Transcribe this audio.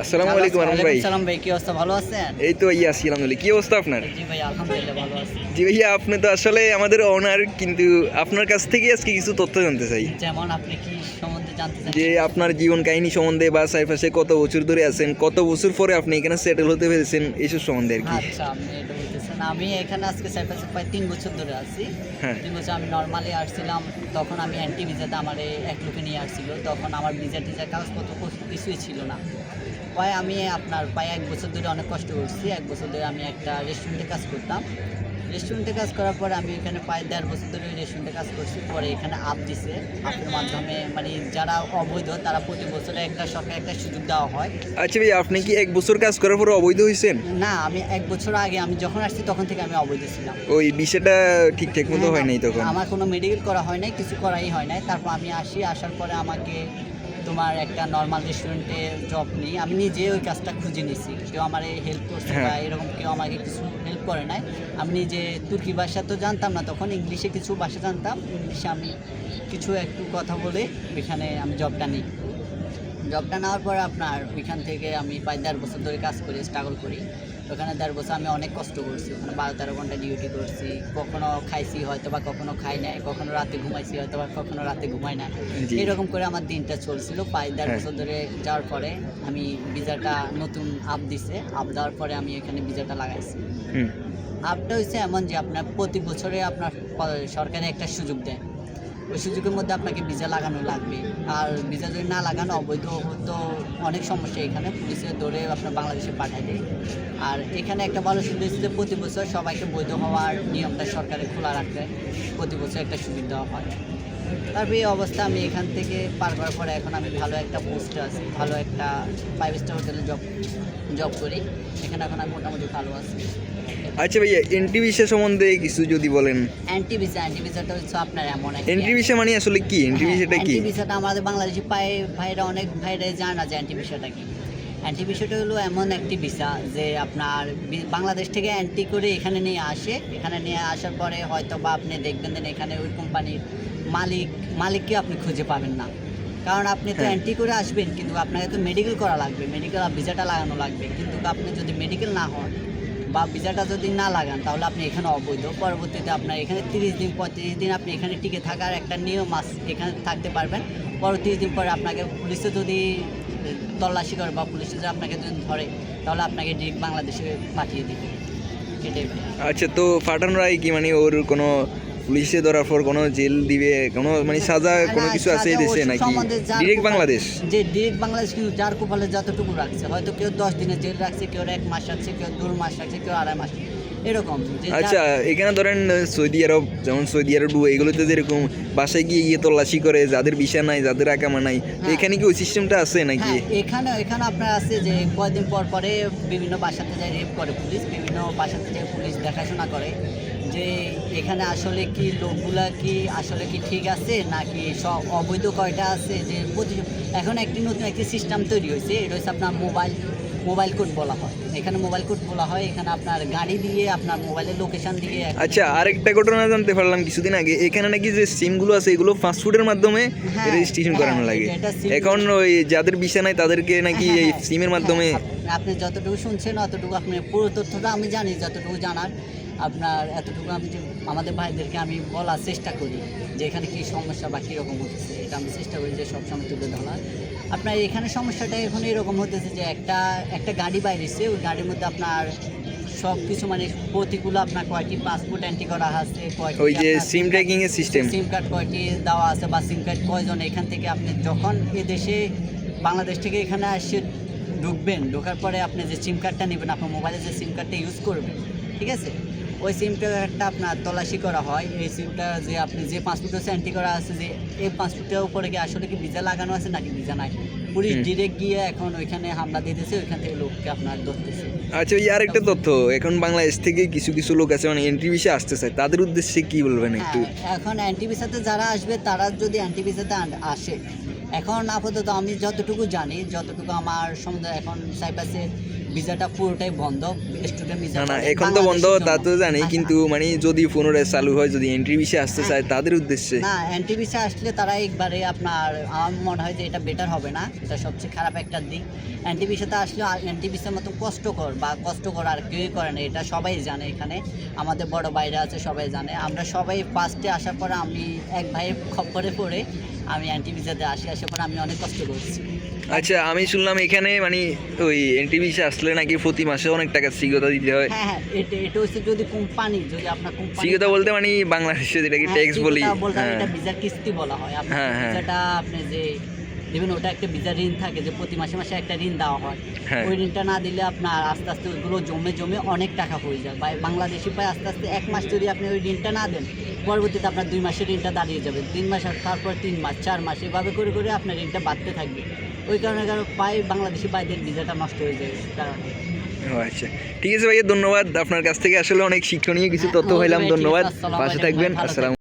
আসসালামু আলাইকুম আরমান ভাই। সালাম ভাই কি অবস্থা? ভালো আছেন? এই তো ইয়া আছি আলহামদুলিল্লাহ। কি অবস্থা আপনার? জি ভাই আলহামদুলিল্লাহ ভালো আছি। জি ভাইয়া আপনি তো আসলে আমাদের অনার কিন্তু আপনার কাছ থেকে আজকে কিছু তথ্য জানতে চাই। যেমন আপনি কি সম্বন্ধে জানতে চান? যে আপনার জীবন কাহিনী সম্বন্ধে বা সাইফাসে কত বছর ধরে আছেন কত বছর পরে আপনি এখানে সেটেল হতে পেরেছেন এইসব সম্বন্ধে আর কি। আচ্ছা আপনি এটা বলতেছেন। আমি এখানে আজকে সাইফাসে প্রায় তিন বছর ধরে আছি। হ্যাঁ। তিন বছর আমি নর্মালি আসছিলাম তখন আমি অ্যান্টি ভিসাতে আমার এক লোকে নিয়ে আসছিল। তখন আমার ভিসা টিজা কাগজপত্র কিছুই ছিল না। প্রায় আমি আপনার প্রায় এক বছর ধরে অনেক কষ্ট করছি। এক বছর ধরে আমি একটা রেস্টুরেন্টে কাজ করতাম। রেস্টুরেন্টে কাজ করার পরে আমি এখানে প্রায় দেড় বছর ধরে রেস্টুরেন্টে কাজ করছি। পরে এখানে আপ দিছে। আপের মাধ্যমে মানে যারা অবৈধ তারা প্রতি বছরে একটা সরকার একটা সুযোগ দেওয়া হয়। আচ্ছা ভাই আপনি কি এক বছর কাজ করার পরে অবৈধ হয়েছেন না আমি এক বছর আগে আমি যখন আসছি তখন থেকে আমি অবৈধ ছিলাম। ওই বিষয়টা ঠিকঠাক মতো হয় নাই তখন? আমার কোনো মেডিকেল করা হয় নাই কিছু করাই হয় নাই। তারপর আমি আসি আসার পরে আমাকে তোমার একটা নর্মাল রেস্টুরেন্টে জব নিই। আমি নিজে ওই কাজটা খুঁজে নিছি। কেউ আমার হেল্প করছে হ্যাঁ। বা এরকম কেউ আমাকে কিছু হেল্প করে নাই। আমি নিজে তুর্কি ভাষা তো জানতাম না তখন ইংলিশে কিছু ভাষা জানতাম। ইংলিশে আমি কিছু একটু কথা বলে ওইখানে আমি জবটা নিই। জবটা নেওয়ার পর আপনার ওইখান থেকে আমি প্রায় দেড় বছর ধরে কাজ করি স্ট্রাগল করি। ওখানে দেড় বছর আমি অনেক কষ্ট করছি। ওখানে বারো তেরো ঘণ্টা ডিউটি করছি। কখনো খাইছি হয়তো বা কখনো খাই নাই। কখনো রাতে ঘুমাইছি হয়তো বা কখনো রাতে ঘুমাই না। এরকম করে আমার দিনটা চলছিল। পাঁচ দেড় হ্যাঁ। বছর ধরে যাওয়ার পরে আমি ভিসাটা নতুন আপ দিছে। আপ দেওয়ার পরে আমি এখানে ভিসাটা লাগাইছি। আপটা হচ্ছে এমন যে আপনার প্রতি বছরে আপনার সরকারে একটা সুযোগ দেয়। ওই সুযোগের মধ্যে আপনাকে ভিসা লাগানো লাগবে। আর ভিসা যদি না লাগানো, অবৈধ তো অনেক সমস্যা এখানে। পুলিশে ধরে আপনার বাংলাদেশে পাঠায় দেয়। আর এখানে একটা ভালো সুবিধা হচ্ছে প্রতি বছর সবাইকে বৈধ হওয়ার নিয়মটা সরকারে খোলা রাখতে প্রতি বছর একটা সুবিধা হয়। তারপরে এই অবস্থা আমি এখান থেকে পার করার পরে এখন আমি ভালো একটা পোস্টে আছি ভালো একটা ফাইভ স্টার হোটেলে জব জব করি। এখানে এখন আমি মোটামুটি ভালো আছি। আচ্ছা ভাইয়া এন্ট্রি ভিসা সম্বন্ধে কিছু যদি বলেন। অ্যান্টি ভিসা অ্যান্টি ভিসাটা হচ্ছে আপনার এমন একটা এন্ট্রি ভিসা মানে আসলে কি? এন্ট্রি ভিসাটা কি? অ্যান্টি ভিসাটা আমাদের বাংলাদেশি পায়ে ভাইরা অনেক ভাইরা জানা না যে অ্যান্টি ভিসাটা কি। অ্যান্টি ভিসাটা হলো এমন একটি ভিসা যে আপনার বাংলাদেশ থেকে অ্যান্টি করে এখানে নিয়ে আসে। এখানে নিয়ে আসার পরে হয়তো বা আপনি দেখবেন যে এখানে ওই কোম্পানির মালিক মালিককে আপনি খুঁজে পাবেন না। কারণ আপনি তো। অ্যান্টি করে আসবেন কিন্তু আপনাকে তো মেডিকেল করা লাগবে মেডিকেল ভিসাটা লাগানো লাগবে। কিন্তু আপনি যদি মেডিকেল না হন বা ভিসাটা যদি না লাগান তাহলে আপনি এখানে অবৈধ। পরবর্তীতে আপনার এখানে তিরিশ দিন পঁয়ত্রিশ দিন আপনি এখানে টিকে থাকার একটা নিয়ম আছে এখানে থাকতে পারবেন। পর তিরিশ দিন পরে আপনাকে পুলিশে যদি তল্লাশি করে বা পুলিশে যদি আপনাকে যদি ধরে তাহলে আপনাকে ডিরেক্ট বাংলাদেশে পাঠিয়ে দিবে। এটাই আচ্ছা তো ফাটান রায় কি মানে ওর কোনো পুলিশে ধরার পর কোনো জেল দিবে কোনো মানে সাজা কোনো কিছু আছে এই দেশে নাকি? ডিরেক্ট বাংলাদেশ? যে ডিরেক্ট বাংলাদেশ কিন্তু যার কপালে যতটুকু রাখছে হয়তো কেউ দশ দিনের জেল রাখছে কেউ এক মাস রাখছে কেউ দু মাস রাখছে কেউ আড়াই মাস। এরকম আচ্ছা এখানে ধরেন সৌদি আরব যেমন সৌদি আরব এগুলোতে যেরকম বাসায় গিয়ে গিয়ে তল্লাশি করে যাদের ভিসা নাই যাদের আকামা নাই হ্যাঁ। এখানে কি ওই সিস্টেমটা আছে নাকি হ্যাঁ এখানে এখানে আপনার আছে যে কয়েকদিন পর পরে বিভিন্ন বাসাতে যায় রেপ করে পুলিশ বিভিন্ন বাসাতে যায় পুলিশ দেখাশোনা করে যে এখানে আসলে কি লোকগুলা কি আসলে কি ঠিক আছে নাকি সব অবৈধ কয়টা আছে যে প্রতি এখন একটি নতুন একটি সিস্টেম তৈরি হয়েছে এটা হচ্ছে আপনার মোবাইল মোবাইল কোড বলা হয়। এখানে মোবাইল কোড বলা হয় এখানে আপনার গাড়ি দিয়ে আপনার মোবাইলের লোকেশন দিয়ে আচ্ছা আরেকটা ঘটনা জানতে পারলাম কিছুদিন আগে। এখানে নাকি যে সিমগুলো আছে এগুলো ফাস্টফুডের মাধ্যমে হ্যাঁ, রেজিস্ট্রেশন করানো হ্যাঁ, লাগে। এটা- এটা SIM এখন ওই যাদের বিষয় নাই তাদেরকে নাকি হ্যাঁ, এই হ্যাঁ, সিমের মাধ্যমে হ্যাঁ, আপনি যতটুকু শুনছেন অতটুকু আপনি পুরো তথ্যটা আমি জানি যতটুকু জানার। আপনার এতটুকু আমি যে আমাদের ভাইদেরকে আমি বলার চেষ্টা করি যে এখানে কী সমস্যা বা কীরকম হচ্ছে এটা আমি চেষ্টা করি যে সব সবসময় তুলে ধরার। আপনার এখানে সমস্যাটা এখন এরকম হতেছে যে একটা একটা গাড়ি বাইরেছে ওই গাড়ির মধ্যে আপনার সব কিছু মানে প্রতিগুলো আপনার কয়টি পাসপোর্ট এন্ট্রি করা আছে কয়টি ওই যে সিম ট্র্যাকিং এর সিস্টেম সিম কার্ড কয়টি দেওয়া আছে বা সিম কার্ড কয়জন এখান থেকে আপনি যখন এ দেশে বাংলাদেশ থেকে এখানে আসে ঢুকবেন ঢোকার পরে আপনি যে সিম কার্ডটা নেবেন আপনার মোবাইলে যে সিম কার্ডটা ইউজ করবেন ঠিক আছে? ওই সিম একটা আপনার তলাশি করা হয়। এই সিমটা যে আপনি যে পাসপোর্ট হচ্ছে এন্ট্রি করা আছে যে এই পাসপোর্টের উপরে কি আসলে কি ভিসা লাগানো আছে নাকি ভিসা নাই? পুলিশ। ডিরেক্ট গিয়ে এখন ওইখানে হামলা দিতেছে ওইখান থেকে লোককে আপনার ধরতেছে। আচ্ছা ওই আরেকটা তথ্য এখন বাংলাদেশ থেকে কিছু কিছু লোক আছে মানে এন্ট্রি ভিসা আসতে চায় তাদের উদ্দেশ্যে কি বলবেন একটু? হ্যাঁ, এখন অ্যান্টি ভিসাতে যারা আসবে তারা যদি অ্যান্টি ভিসাতে আসে। এখন আপাতত আমি যতটুকু জানি যতটুকু আমার সম্বন্ধে এখন সাইপ্রাসের ভিসাটা পুরোটাই বন্ধ স্টুডেন্ট ভিসা না এখন তো বন্ধ তা তো জানি কিন্তু মানে যদি পুনরায় চালু হয় যদি এন্ট্রি ভিসা আসতে চায় তাদের উদ্দেশ্যে? না অ্যান্টি ভিসা আসলে তারা একবারে আপনার আমার মনে হয় যে এটা বেটার হবে না এটা সবচেয়ে খারাপ একটা দিক। অ্যান্টি ভিসাতে আসলে অ্যান্টি ভিসার মতো কষ্টকর বা কষ্টকর আর কেউই করে না এটা সবাই জানে এখানে। আমাদের বড় বাইরে আছে সবাই জানে। আমরা সবাই ফার্স্টে আসার পরে আমি এক ভাইয়ের খপ্পরে পড়ে আমি অ্যান্টি ভিসাতে আসি আসার পরে আমি অনেক কষ্ট করছি। আচ্ছা আমি শুনলাম এখানে মানে ওই এন্ট্রি ভিসা আসলে নাকি প্রতি মাসে অনেক টাকা সিগতা দিতে হয়। হ্যাঁ হ্যাঁ এটা এটা হচ্ছে যদি কোম্পানি যদি আপনার কোম্পানি সিগতা বলতে মানে বাংলাদেশে যেটাকে হ্যাঁ, ট্যাক্স বলি। বলতে হয়, হ্যাঁ এটা ভিসার কিস্তি বলা হয়। আপনার হ্যাঁ, হ্যাঁ। ভিসাটা আপনি যে দেখবেন ওটা একটা ভিসা ঋণ থাকে যে প্রতি মাসে মাসে একটা ঋণ দেওয়া হয়। হ্যাঁ। ওই ঋণটা না দিলে আপনার আস্তে আস্তে ওইগুলো জমে জমে অনেক টাকা হয়ে যায়। বা বাংলাদেশি পায় আস্তে আস্তে এক মাস যদি আপনি ওই ঋণটা না দেন পরবর্তীতে আপনার দুই মাসের ঋণটা দাঁড়িয়ে যাবে। তিন মাস আর তারপর তিন মাস চার মাস এভাবে করে করে আপনার ঋণটা বাড়তে থাকবে। ওই কারণে কারণ পাই বাংলাদেশি বাইদের ভিসাটা নষ্ট হয়ে যায় কারণে। আচ্ছা। ঠিক আছে ভাইয়া ধন্যবাদ। আপনার কাছ থেকে আসলে অনেক শিক্ষণীয় কিছু তথ্য হ্যাঁ, হইলাম আছে, ধন্যবাদ। পাশে থাকবেন। আসসালাম